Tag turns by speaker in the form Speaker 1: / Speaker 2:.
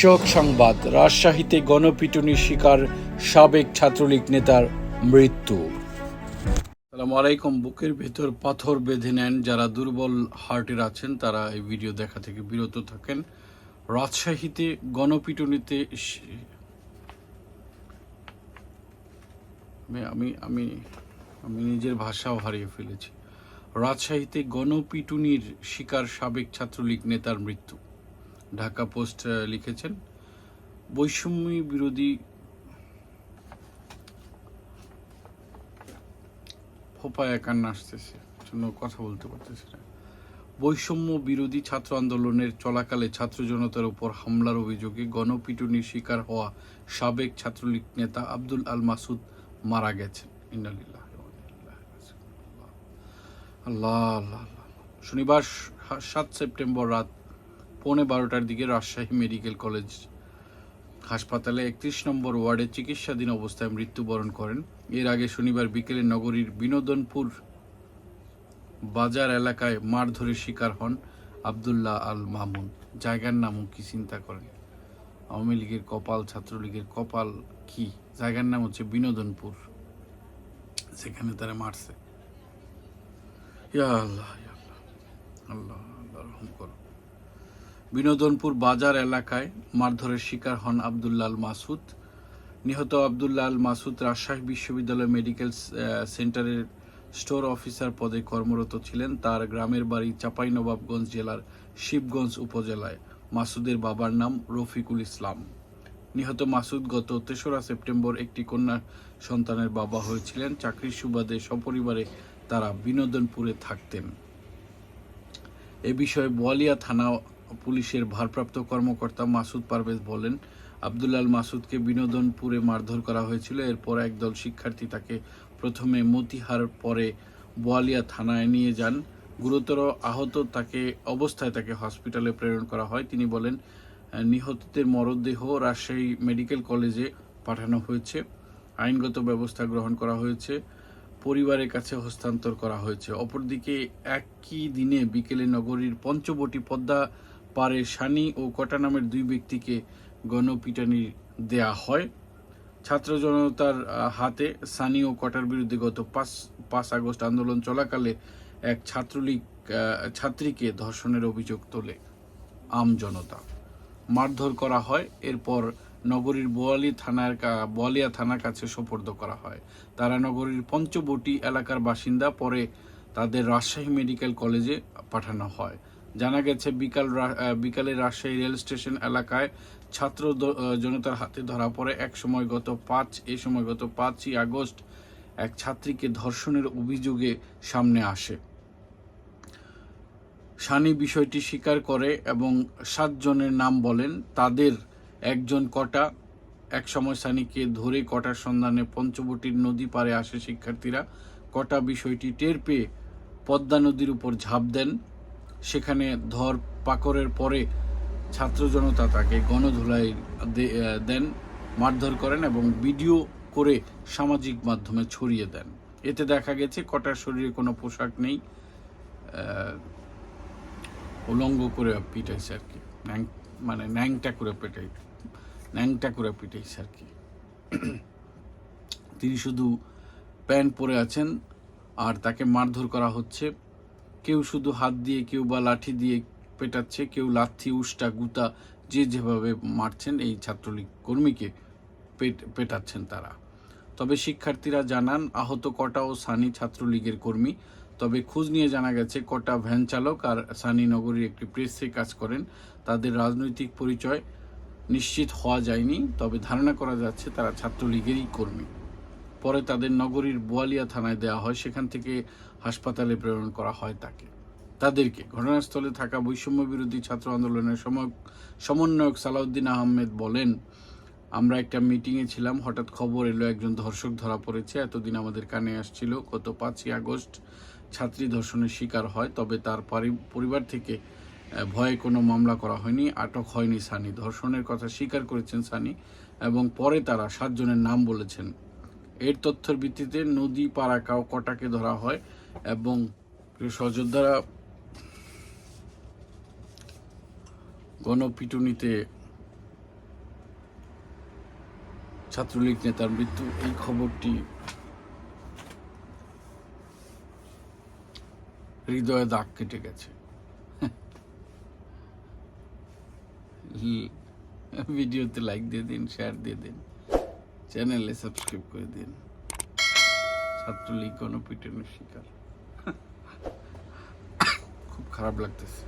Speaker 1: শোক সংবাদ, রাজশাহীতে গণপিটুনির শিকার সাবেক ছাত্রলীগ নেতার মৃত্যু। আসসালামু আলাইকুম। বুকের ভেতর পাথর বেঁধে নেন যারা দুর্বল হার্টের আছেন, তারা এই ভিডিও দেখা থেকে বিরত থাকেন। রাজশাহীতে গণপিটুনিতে আমি আমি আমি নিজের ভাষাও হারিয়ে ফেলেছি। রাজশাহীতে গণপিটুনির শিকার সাবেক ছাত্রলীগ নেতার মৃত্যু। ঢাকা পোস্ট লিখেছেন। বৈষম্য বিরোধী আসতেছে জন্য কথা বলতে পারতেছি না। বৈষম্য বিরোধী ছাত্র আন্দোলনের চলাকালে ছাত্র জনতার উপর হামলার অভিযোগে গণপিটুনির শিকার হওয়া সাবেক ছাত্রলীগ নেতা আব্দুল আল মাসুদ মারা গেছেন। ইন্নালিল্লাহ আল্লাহ। শনিবার সাত সেপ্টেম্বর রাত পৌনে বারোটার দিকে রাজশাহী মেডিকেল কলেজ হাসপাতালে একত্রিশ নম্বর ওয়ার্ডে চিকিৎসাধীন অবস্থায় মৃত্যুবরণ করেন। এর আগে শনিবার বিকেলে নগরীর বিনোদনপুর বাজার এলাকায় মারধরের শিকার হন আবদুল্লাহ আল মামুন। জায়গার নামও কি চিন্তা করেন? আওয়ামী লীগের কপাল, ছাত্রলীগের কপাল কি? জায়গার নাম হচ্ছে বিনোদনপুর সেখানে তারা মারছে। আল্লাহ আল্লাহ। আল্লাহ আল্লাহ রহম করো। বিনোদনপুর বাজার এলাকায় মারধরের শিকার হন আবদুল্লাল মাসুদ। নিহত আবদুল্লাল মাসুদ রাজশাহী বিশ্ববিদ্যালয় মেডিকেল সেন্টারের স্টোর অফিসার পদে কর্মরত ছিলেন। তার গ্রামের বাড়ি চাঁপাইনবাবগঞ্জ জেলার শিবগঞ্জ উপজেলায়। মাসুদের বাবার নাম রফিকুল ইসলাম। নিহত মাসুদ গত তেসরা সেপ্টেম্বর একটি কন্যা সন্তানের বাবা হয়েছিলেন। চাকরির সুবাদে সপরিবারে তারা বিনোদনপুরে থাকতেন। এ বিষয়ে বোয়ালিয়া থানা পুলিশের ভারপ্রাপ্ত কর্মকর্তা মাসুদ পারভেজ বলেন, আবদুল্লাল মাসুদকে বিনোদনপুরে মারধর করা হয়েছিল। এরপর একদল শিক্ষার্থী তাকে প্রথমে মতিহার পরে বোয়ালিয়া থানায় নিয়ে যান। গুরুতর আহত তাকে অবস্থায় তাকে হসপিটালে প্রেরণ করা হয়। তিনি বলেন, নিহতদের মরদেহ রাজশাহী মেডিকেল কলেজে পাঠানো হয়েছে। আইনগত ব্যবস্থা গ্রহণ করা হয়েছে। পরিবারের কাছে হস্তান্তর করা হয়েছে। অপরদিকে একই দিনে বিকেলে নগরীর পঞ্চবটি পদ্মা পারে সানি ও কটা নামের দুই ব্যক্তিকে গণপিটানি দেয়া হয়। ছাত্র জনতার হাতে সানি ও কটার বিরুদ্ধে গত পাঁচ পাঁচ আগস্ট আন্দোলন চলাকালে এক ছাত্রলীগ ছাত্রীকে ধর্ষণের অভিযোগ তোলে আম জনতা। মারধর করা হয়, এরপর নগরীর বোয়ালি থানার বোয়ালিয়া থানার কাছে সোপর্দ করা হয়। তারা নগরীর পঞ্চবটি এলাকার বাসিন্দা, পরে তাদের রাজশাহী মেডিকেল কলেজে পাঠানো হয়। জানা গেছে, বিকাল বিকালে রাজশাহী রেল স্টেশন এলাকায় ছাত্র জনতার হাতে ধরা পড়ে। এক সময় গত পাঁচ, এ সময় গত পাঁচই আগস্ট এক ছাত্রীকে ধর্ষণের অভিযোগে সামনে আসে। সানি বিষয়টি স্বীকার করে এবং সাতজনের নাম বলেন। তাদের একজন কটা। এক সময় সানিকে ধরে কটার সন্ধানে পঞ্চবটির নদী পারে আসে শিক্ষার্থীরা। কটা বিষয়টি টের পেয়ে পদ্মা নদীর উপর ঝাঁপ দেন। সেখানে ধর পাকড়ের পরে ছাত্র জনতা তাকে গণধুলাই দেন, মারধর করেন এবং ভিডিও করে সামাজিক মাধ্যমে ছড়িয়ে দেন। এতে দেখা গেছে কটার শরীরে কোনো পোশাক নেই উলঙ্গ করে পিটাইছে আর কি। ন্যাং মানে ন্যাংটা করে পেটাই, ন্যাংটা করে পিটাইছে আর কি। তিনি শুধু প্যান্ট পরে আছেন আর তাকে মারধর করা হচ্ছে। কেউ শুধু হাত দিয়ে, কেউ বা লাঠি দিয়ে পেটাচ্ছে, কেউ লাথি, উষ্টা, গুতা, যে যেভাবে মারছেন, এই ছাত্রলীগ কর্মীকে পেট- পেটাচ্ছেন তারা। তবে শিক্ষার্থীরা জানান, আহত কটা ও সানি ছাত্রলীগের কর্মী। তবে খোঁজ নিয়ে জানা গেছে, কটা ভ্যান চালক আর সানি নগরীর একটি প্রেসে কাজ করেন। তাদের রাজনৈতিক পরিচয় নিশ্চিত হওয়া যায়নি, তবে ধারণা করা যাচ্ছে তারা ছাত্রলীগেরই কর্মী। পরে তাদের নগরীর বোয়ালিয়া থানায় দেওয়া হয়, সেখান থেকে হাসপাতালে প্রেরণ করা হয় তাকে। তাদেরকে ঘটনাস্থলে থাকা বৈষম্য বিরোধী ছাত্র আন্দোলনের সম- সমন্বয়ক সালাউদ্দিন আহমেদ বলেন, আমরা একটা মিটিংয়ে ছিলাম, হঠাৎ খবর এলো, একজন ধর্ষক ধরা পড়েছে, এতদিন আমাদের কানে আসছিল, গত পাঁচই আগস্ট ছাত্রী ধর্ষণের শিকার হয়, তবে তার পরিবার থেকে ভয়ে কোনো মামলা করা হয়নি, আটক হয়নি সানি। ধর্ষণের কথা স্বীকার করেছেন সানি এবং পরে তারা সাতজনের নাম বলেছেন। এর তথ্যের ভিত্তিতে নদী, পাড়া কাউ কটাকে ধরা হয় এবং সহযোদ্ধারা গণপিটুনিতে ছাত্রলীগ নেতার মৃত্যু, এই খবরটি হৃদয়ে দাগ কেটে গেছে। ভিডিওতে লাইক দিয়ে দিন শেয়ার দিয়ে দিন। চ্যানেলে সাবস্ক্রাইব করে দিন। ছাত্রলীগ গণপিটনের শিকার। খুব খারাপ লাগতেছে।